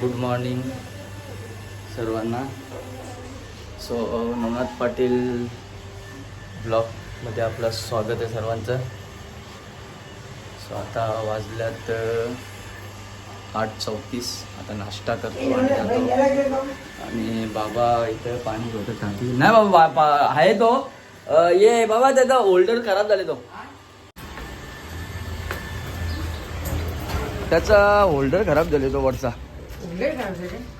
Good morning सर्वांना. So Navnath Patil ब्लॉगमध्ये आपलं स्वागत आहे सर्वांचं. सो आता वाजल्यात आठ चौतीस. आता नाश्ता करतो आणि जातो. आणि बाबा इथं पाणी होतं नाही बाबा बा- बा- आहे तो. ये बाबा त्याचा होल्डर खराब झाले तो. त्याचा होल्डर खराब झाले तो वरचा.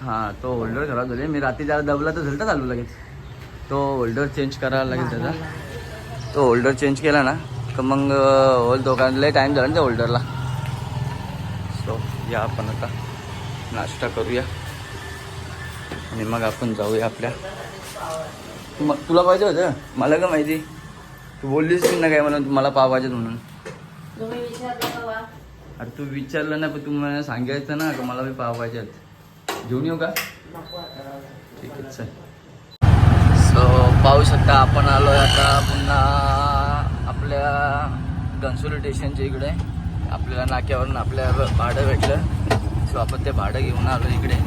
हा तो होल्डर खराब झाले मी रात्री त्याला दबला तर झलता चालू लगेच. तो होल्डर चेंज करायला लागेल त्याचा. तो होल्डर चेंज केला ना तर मग होल दोघांना लय टाईम झाला ना त्या होल्डरला सो या आपण आता नाश्ता करूया. आणि मग आपण जाऊया आपल्या. मग तुला पाहिजे होतं? मला का माहिती? तू बोललीस ना काय मला मला पाव पाहिजे म्हणून. अरे तू विचारलं ना पण तू मला सांगायचं ना का मला बी पाव पाहिजेत. घेऊन येऊ का? ठीक आहे चल. सो पाहू शकता आपण आलो आता पुन्हा आपल्या घनसोली स्टेशनच्या इकडे. आपल्याला नाक्यावरून आपल्या भाडं भेटलं. सो आपण ते भाडं घेऊन आलो इकडे.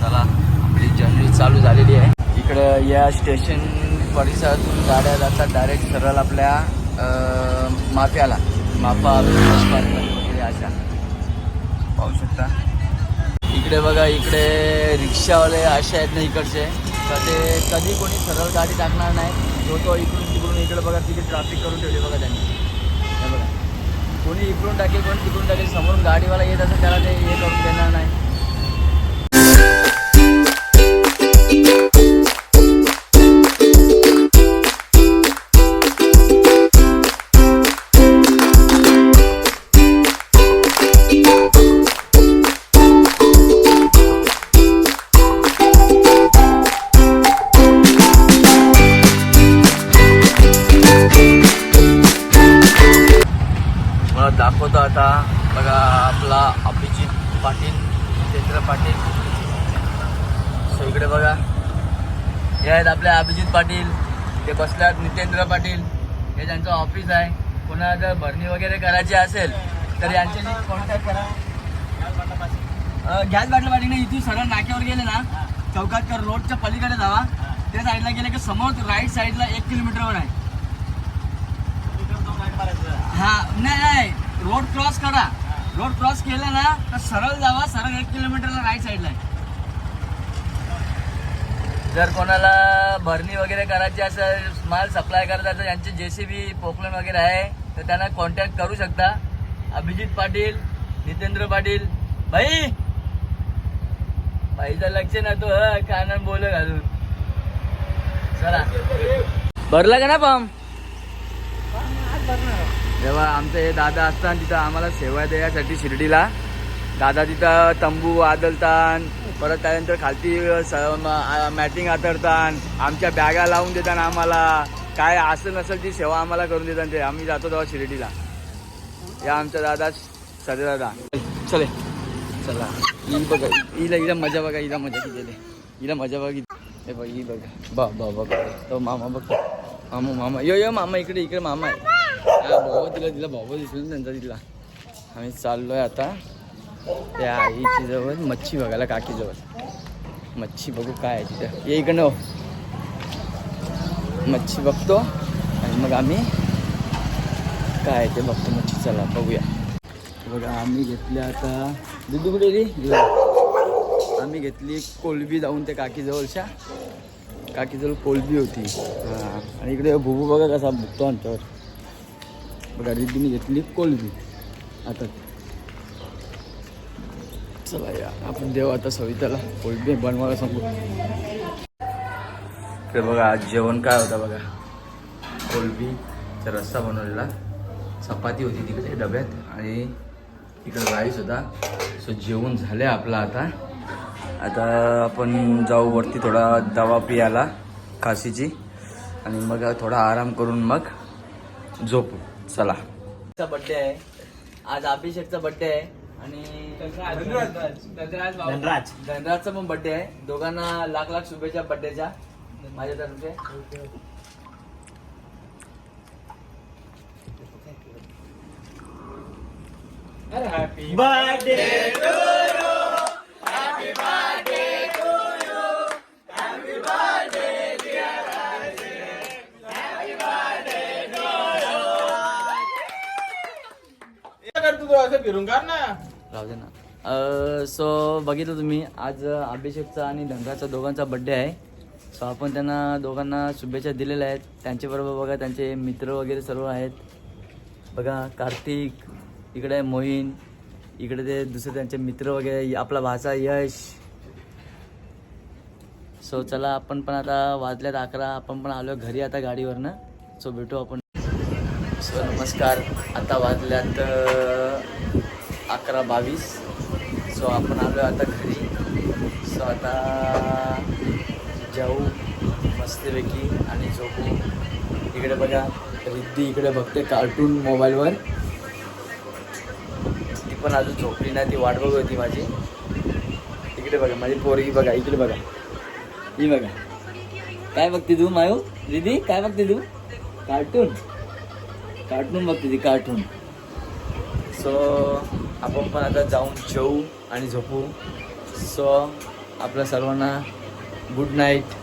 चला आपली जर्नी चालू झालेली आहे. इकडे या स्टेशन परिसरातून गाड्या जातात डायरेक्ट सरळ आपल्या माफ्याला. माफा बिझनेस पार्क अशा. पाहू शकता. इकडे बघा इकडे रिक्षावाले असे आहेत ना इकडचे. तर ते कधी कोणी सरळ गाडी टाकणार नाही. तो तो इकडून तिकडून इकडे बघा तिकडे ट्रॅफिक करून ठेवली बघा त्यांनी. हे बघा. कोणी इकडून टाकेल कोणी तिकडून टाकेल समोरून गाडीवाला येत असेल त्याला ते हे करून देणार नाही. दाखवतो आता. बघा आपला अभिजित पाटील जितेंद्र पाटील. सो इकडे बघा. हे आहेत आपले अभिजित पाटील. ते बसल्यात. नितेंद्र पाटील. हे त्यांचं ऑफिस आहे. कोणाला जर भरणी वगैरे करायची असेल तर यांच्याशी कॉन्टॅक्ट करा. गॅस बाटला पाटील इथून सरळ नाक्यावर गेले ना चौकात कर रोडच्या पलीकडे जावा. त्या साईडला गेले की समोर राईट साईडला एक किलोमीटरवर आहे. हा नाही नाही. रोड क्रॉस करा. रोड क्रॉस केला ना तर सरळ जावा सरळ एक किलोमीटरला राईट साईडला जर कोणाला भरणी वगैरे करायची असेल माल सप्लाय करायचा असेल यांचे जे सी बी पोकलन वगैरे आहे तर त्यांना कॉन्टॅक्ट करू शकता. अभिजित पाटील नितेंद्र पाटील. भाई! भाईचं लक्ष ना तो कानान बोल घालून. चला. भरला का ना पम जेव्हा आमचे हे दादा असतात तिथं आम्हाला सेवा द्यायसाठी शिर्डीला. दादा तिथं तंबू आदलतान परत त्यानंतर खालती मॅटिंग आतरतान आमच्या बॅगा लावून देतात आम्हाला. काय असं नसेल ती सेवा आम्हाला करून देतात ते. आम्ही जातो तेव्हा शिर्डीला. या आमचा दादा सदे दादा. चले. चला. ही बघा. हिला हिला मजा बघा हिला मजा किती हिला मजा बघा हे बघ ही बघा. बा बा बघ. तो मामा बघ. मामा मामा. यो यो मामा इकडे इकडे मामा आहे. भाऊ तिला तिला भाऊ दिसलो ना त्यांचा तिला. आम्ही चाललोय आता त्या आईची जवळ मच्छी बघायला काकी जवळ मच्छी बघू काय आहे तिथं. ये इकडं हो. मच्छी बघतो आणि मग आम्ही काय आहे ते बघतो. मच्छी चला बघूया. बघा आम्ही घेतली आता दुधू कुठे रे आम्ही घेतली कोलबी जाऊन त्या काकीजवळच्या. काकीजवळ कोलबी होती. हां. आणि इकडे भुबू बघा कसा भुकतो आमच्यावर. बघा रिद्धीने घेतली कोलबी आता चला या आपण देऊ आता सविताला कोलबी बनवायला सांगू. तर बघा आज जेवण काय होतं बघा? कोलबीचा रस्सा बनवलेला. चपाती होती तिकडे डब्यात. आणि इकडे राईस होता. सो जेवण झालं आपलं आता. आता आपण जाऊ वरती थोडा दवा पियाला खासीची. आणि मग थोडा आराम करून मग झोपू. चला. बड्डे आहे. आज अभिषेकचा बड्डे आहे. आणि धनराज. धनराज धनराजचा पण बड्डे आहे. दोघांना लाख लाख शुभेच्छा बड्डेच्या माझ्यातर्फे Birthday to फिरून कर ना. राहू दे ना. सो बघितलं तुम्ही आज अभिषेकचा आणि ढंगाचा दोघांचा बड्डे आहे. सो आपण त्यांना दोघांना शुभेच्छा दिलेल्या आहेत. त्यांच्याबरोबर बघा त्यांचे मित्र वगैरे सर्व आहेत. बघा कार्तिक इकडे आहे मोहीन इकडे ते दुसरे त्यांचे मित्र वगैरे आपला भाचा यश. सो चला आपण पण आता वाजल्यात अकरा आपण पण आलो घरी आता गाडीवरनं. सो भेटू आपण. नमस्कार. आता वाजल्यात अकरा बावीस. सो आपण आलो आता घरी. सो आता जाऊ मस्तपैकी आणि झोपू. इकडे बघा रिद्धी इकडे बघते कार्टून मोबाईलवर ती पण अजून झोपली नाही ती वाट बघत होती माझी. इकडे बघा माझी पोरगी बघा इकडे बघा. ही बघा. काय बघते तू मायू? दीदी काय बघते तू? कार्टून कार्टून बघते ती कार्टून. सो आपण पण आता जाऊन जेवू आणि झोपू. सो आपल्या सर्वांना गुड नाईट